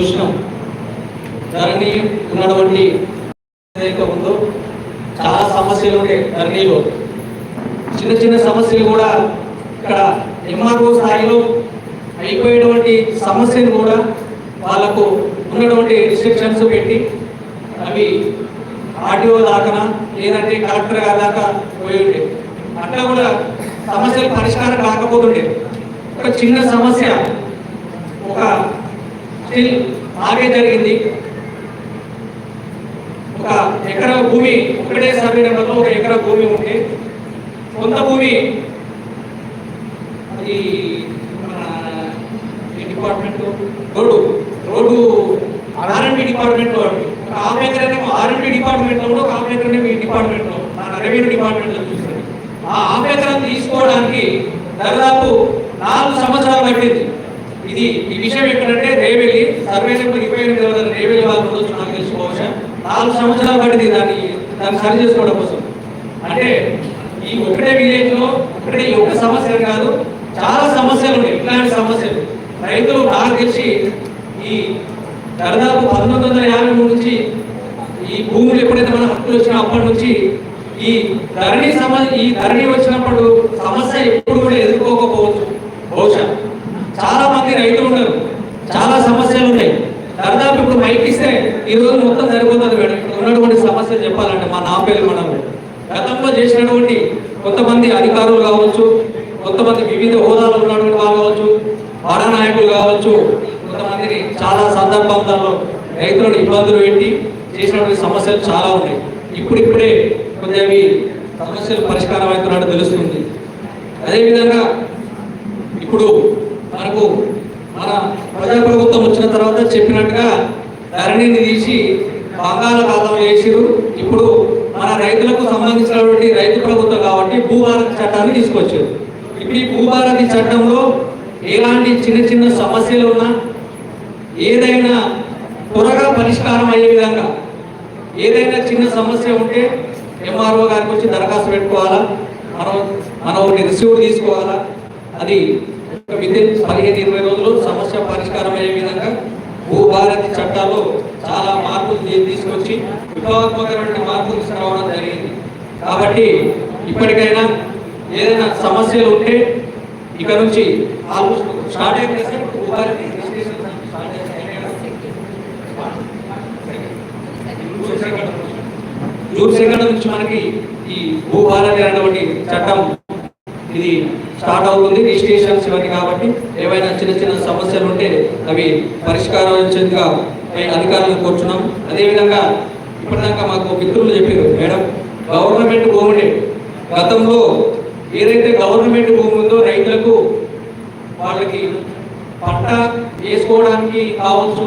చూసినాం. ధరణి ఉన్నటువంటి ఏదైతే ఉందో చాలా సమస్యలు ఉంటాయి ధరణిలో. చిన్న చిన్న సమస్యలు కూడా ఇక్కడ ఎంఆర్ఓ స్థాయిలో అయిపోయేటువంటి సమస్యను కూడా వాళ్ళకు ఉన్నటువంటి రిస్ట్రిక్షన్స్ పెట్టి అవి ఆర్టీఓ దాకా లేదంటే కలెక్టర్ గారి దాకా పోయి ఉండే. అట్లా కూడా సమస్యలు పరిష్కారం కాకపోతుండే. ఒక చిన్న సమస్య ఒక స్టిల్ బాగే జరిగింది. ఒక ఎకరా భూమి ఒకటే సర్వే నెంబర్లో ఒక ఎకరా భూమి ఉంటే కొంత భూమి అది డిపార్ట్మెంట్? రోడ్డు. రోడ్డు ఆర్ఎండి డిపార్ట్మెంట్లో అండి. ఒక హాఫ్ ఎకర్ ఏమో ఆర్ఎండి డిపార్ట్మెంట్ కూడా ఒక హాఫ్ ఎకర్ మీ డిపార్ట్మెంట్లో రెవెన్యూ డిపార్ట్మెంట్లో ఆ హాఫ్ ఎకరం తీసుకోవడానికి దాదాపు నాలుగు సంవత్సరాలు పట్టింది. ఇది ఈ విషయం ఎక్కడంటే రేవెల్లి సర్వే నెంబర్ ఇరవై ఎనిమిది వందల రేవెల్లి వాళ్ళ ఉండొచ్చు నాకు తెలుసుకోవచ్చు? నాలుగు సంవత్సరాలు పడింది దాన్ని దాన్ని సరి చేసుకోవడం కోసం. అంటే ఈ ఒకటే విలేజ్లో ఒకటే ఈ సమస్య కాదు చాలా సమస్యలు ఉన్నాయి ఇట్లాంటి సమస్యలు. రైతులు నాకు తెలిసి ఈ దాదాపు పంతొమ్మిది వందల యాభై మూడు నుంచి ఈ భూములు ఎప్పుడైతే మన హక్కులు వచ్చిన అప్పటి నుంచి ఈ ధరణి సమస్య ఈ ధరణి వచ్చినప్పుడు సమస్య ఎప్పుడు కూడా ఎదురు బహుశా చాలా మంది రైతులు ఉన్నారు చాలా సమస్యలు ఉన్నాయి దాదాపు ఇప్పుడు మైక్ ఇస్తే ఈ రోజు మొత్తం సరిపోతుంది మేడం ఇక్కడ ఉన్నటువంటి సమస్యలు చెప్పాలంటే మనము నా పేరు గతంలో చేసినటువంటి కొంతమంది అధికారులు కావచ్చు కొంతమంది వివిధ హోదాలు ఉన్నటువంటి వాళ్ళు కావచ్చు వార నాయకులు కావచ్చు కొంతమందిని చాలా సందర్భాలలో రైతులను ఇబ్బందులు పెట్టి చేసినటువంటి సమస్యలు చాలా ఉన్నాయి. ఇప్పుడిప్పుడే కొంచెం అవి సమస్యలు పరిష్కారం అవుతున్నట్టు తెలుస్తుంది. అదేవిధంగా ఇప్పుడు మనకు మన ప్రజా ప్రభుత్వం వచ్చిన తర్వాత చెప్పినట్టుగా ధరణిని తీసి బంగాళాఖాతం చేసిరు రైతులకు సంబంధించినటువంటి రైతు ప్రభుత్వం కాబట్టి భూభారతి చట్టాన్ని తీసుకొచ్చారు. ఇప్పుడు ఈ భూభారతి చట్టంలో ఎలాంటి చిన్న చిన్న సమస్యలు ఉన్నా ఏదైనా త్వరగా పరిష్కారం అయ్యే విధంగా ఏదైనా చిన్న సమస్య ఉంటే ఎంఆర్ఓ గారికి వచ్చి దరఖాస్తు పెట్టుకోవాలా? మనం మనం ఒకటి రిసీవ్ తీసుకోవాలా? అది విత్ పదిహేను ఇరవై రోజులు సమస్య పరిష్కారం అయ్యే విధంగా భూభారతి చట్టాల్లో చాలా మార్పులు తీసుకొచ్చి విప్లవాత్మకమైన మార్పులు తీసుకురావడం జరిగింది. కాబట్టి ఇప్పటికైనా ఏదైనా సమస్యలు ఉంటే ఇక్కడ నుంచి ఆల్మోస్ట్ స్టార్ట్ అయిపోయింది ఉపాధి జూన్ సెకండ్ నుంచి. మనకి ఈ భూభారతి అనేటువంటి చట్టం ఇది స్టార్ట్ అవుతుంది. రిజిస్ట్రేషన్స్ ఇవన్నీ కాబట్టి ఏవైనా చిన్న చిన్న సమస్యలు ఉంటే అవి పరిష్కారం వచ్చేందుగా అధికారులను కోరుచున్నాం అదేవిధంగా ఇప్పటిదాకా మాకు మిత్రులు చెప్పారు మేడం గవర్నమెంట్ భూమిని గతంలో ఏదైతే గవర్నమెంట్ భూమి ఉందో రైతులకు వాళ్ళకి పంట వేసుకోవడానికి కావచ్చు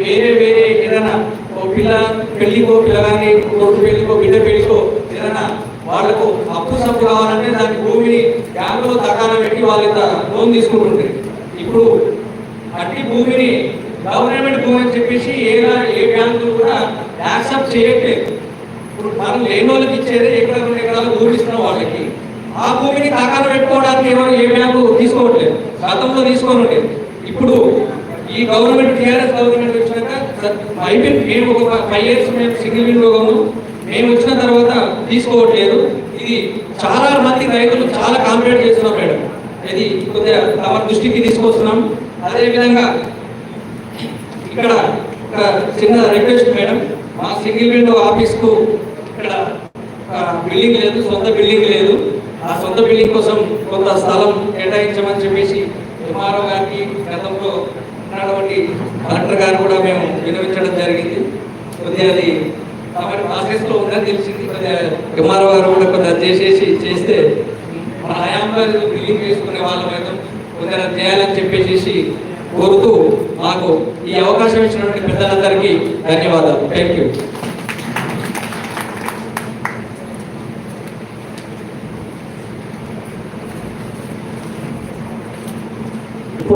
వేరే వేరే ఏదైనా ఓ పిల్ల పెళ్ళికో పిల్లగాని కొడుకు పెళ్ళికో బిడ్డ పెళ్ళికో ఏదైనా వాళ్ళకు అప్పు సప్పు కావాలంటే దాని భూమిని బ్యాంకులో తగాన పెట్టి వాళ్ళ లోన్ తీసుకుంటుంటే. ఇప్పుడు అట్టి భూమిని గవర్నమెంట్ భూమి అని చెప్పేసి ఏ ఏ బ్యాంకులు కూడా యాక్సెప్ట్ చేయట్లేదు. ఇప్పుడు మనం లేని వాళ్ళకి ఇచ్చేది ఎకరా ఎకరాలు భూమి వాళ్ళకి. ఆ భూమిని తాకాన పెట్టుకోవడానికి ఎవరు ఏ బ్యాంకు తీసుకోవట్లేదు. గతంలో తీసుకోనండి ఇప్పుడు ఈ గవర్నమెంట్ టీఆర్ఎస్ గవర్నమెంట్ వచ్చినాక అయిపోయింది మేము ఒక ఫైవ్ ఇయర్స్ మేము సింగిల్ వినియోగము మేము వచ్చిన తర్వాత తీసుకోవట్లేదు. ఇది చాలా మంది రైతులు చాలా కాంప్లైంట్ చేస్తున్నాం మేడం. ఇది కొద్దిగా తమ దృష్టికి తీసుకొస్తున్నాం. అదేవిధంగా ఇక్కడ ఒక చిన్న రిక్వెస్ట్ మేడం. మా సింగిల్ విండో ఆఫీస్కు ఇక్కడ బిల్డింగ్ లేదు సొంత బిల్డింగ్ లేదు. ఆ సొంత బిల్డింగ్ కోసం కొంత స్థలం కేటాయించమని చెప్పేసి ఎంఆర్ఓ గారికి గతంలో ఉన్నటువంటి కలెక్టర్ గారు కూడా మేము వినవించడం జరిగింది. కొద్దిగా అది కాబట్టి ప్రాసెస్లో ఉందని తెలిసింది. కొద్దిగా ఎంఆర్ఓ గారు కూడా కొద్దిగా చేసేసి చేస్తే మన హయాంలో బిల్డింగ్ వేసుకునే వాళ్ళం మీద కొద్దిగా చేయాలని చెప్పేసి కోరుతూ మాకు ఈ అవకాశం ఇచ్చినటువంటి పెద్దలందరికీ ధన్యవాదాలు. Thank you